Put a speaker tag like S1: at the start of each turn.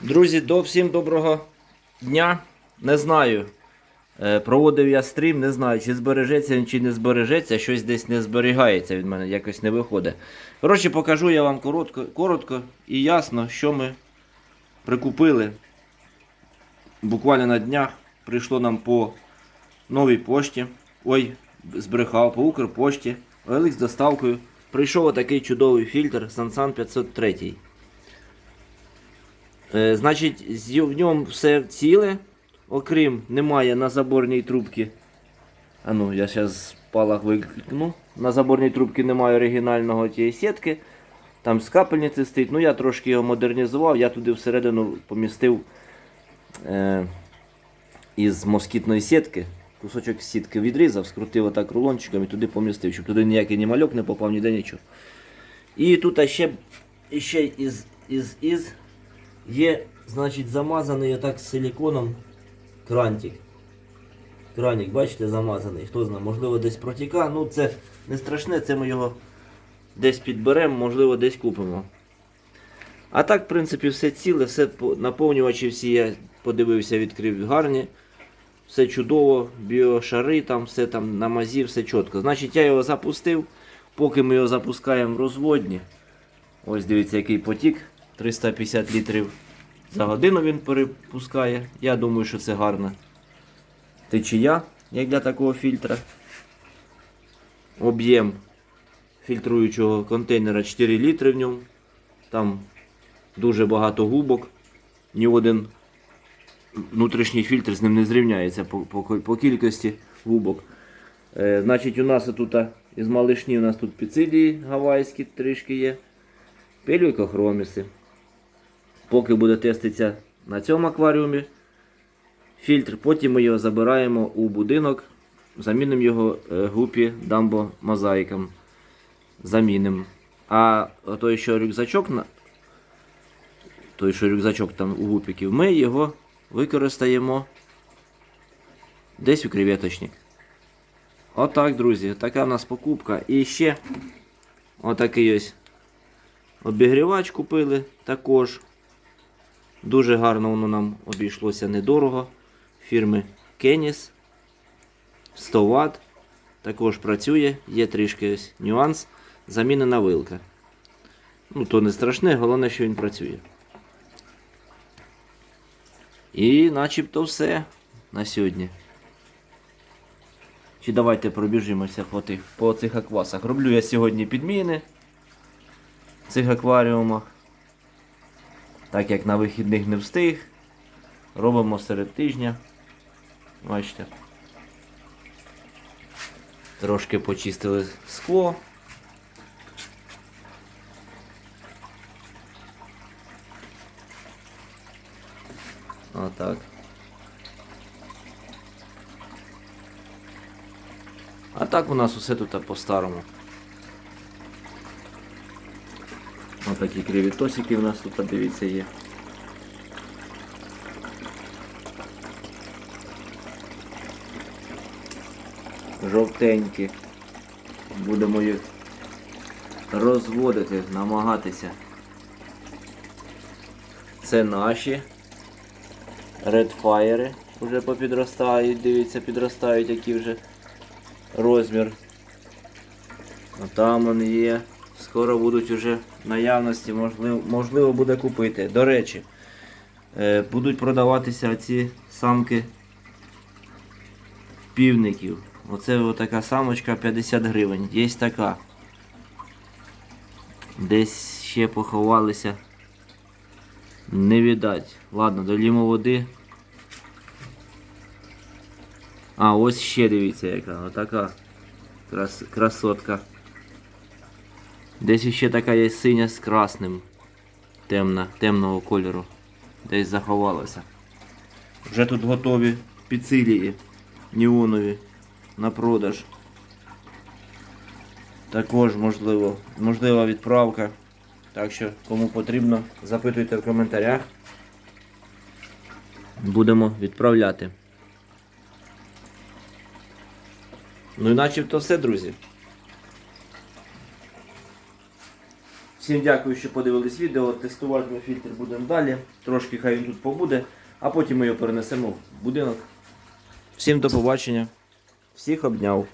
S1: Друзі, до всім доброго дня. Не знаю. е, Проводив я стрім, не знаю, чи збережеться він, чи не збережеться. Щось десь не зберігається від мене, якось не виходить. Коротше, покажу я вам коротко, коротко і ясно, що ми прикупили. Буквально на днях прийшло нам по новій пошті. Ой, збрехав по Укрпошті. OLX з доставкою. Прийшов отакий чудовий фільтр Sansan 503. Е, значить, в ньому все ціле, окрім немає на заборній трубці. А ну, я зараз спалах викликну. На заборній трубці немає оригінального тієї сітки. Там з капельниці стоїть. Ну я трошки його модернізував, я туди всередину помістив е, із москітної сітки. Кусочок сітки відрізав, скрутив отак рулончиком і туди помістив, щоб туди ніякий ні мальок не попав, ніде нічого. І тут ще, ще із, із, із є, значить, замазаний отак силіконом крантик. Краник, бачите, замазаний. Хто знає, можливо, десь протіка. Ну, це не страшне, це ми його десь підберемо, можливо, десь купимо. А так, в принципі, все ціле, все наповнювачі всі я подивився, відкрив гарні. Все чудово, біошари, там все там на мазі, все чітко. Значить, я його запустив. Поки ми його запускаємо в розводні. Ось дивіться, який потік. 350 літрів за годину він перепускає. Я думаю, що це гарна течія, як для такого фільтра. Об'єм фільтруючого контейнера 4 літри в ньому. Там дуже багато губок. Ні один внутрішній фільтр з ним не зрівняється по, по, по кількості губок. Е, значить, у нас тут із малишні у нас тут піцидії гавайські трішки є. Пельвікохроміси. Поки буде теститися на цьому акваріумі фільтр, потім ми його забираємо у будинок, замінимо його е, гупі дамбо мозаїком. Замінимо. А той, що рюкзачок, той, що рюкзачок там у гупіків, ми його використаємо десь у креветочник. Отак, друзі, така в нас покупка. І ще отакий ось обігрівач купили також. Дуже гарно воно нам обійшлося недорого. Фірми Kenis 100 Вт. Також працює, є трішки ось нюанс. Замінена вилка. Ну, то не страшне, головне, що він працює. І начебто все на сьогодні. Чи давайте пробіжимося по, тих, по цих аквасах. Роблю я сьогодні підміни в цих акваріумах. Так як на вихідних не встиг. Робимо серед тижня. Бачите. Трошки почистили скло. Отак. А так у нас усе тут по-старому. Ось такі кривітосики у нас тут, дивіться, є. Жовтенькі. Будемо їх розводити, намагатися. Це наші редфайери вже попідростають, дивіться, підростають, які вже розмір. А там вони є. Скоро будуть вже в наявності, можливо, можливо буде купити. До речі, е, будуть продаватися ці самки півників. Оце така самочка 50 гривень. Є така. Десь ще поховалися. Не віддать. Ладно, долімо води. А, ось ще дивіться яка. Отака крас... красотка. Десь ще така є синя з красним. Темна, темного кольору. Десь заховалася. Вже тут готові піцилії неонові на продаж. Також можливо, можлива відправка. Так що, кому потрібно, запитуйте в коментарях. Будемо відправляти. Ну і начебто все, друзі. Всім дякую, що подивились відео. Тестувати ми фільтр будемо далі. Трошки хай він тут побуде, а потім ми його перенесемо в будинок. Всім до побачення. Всіх обняв.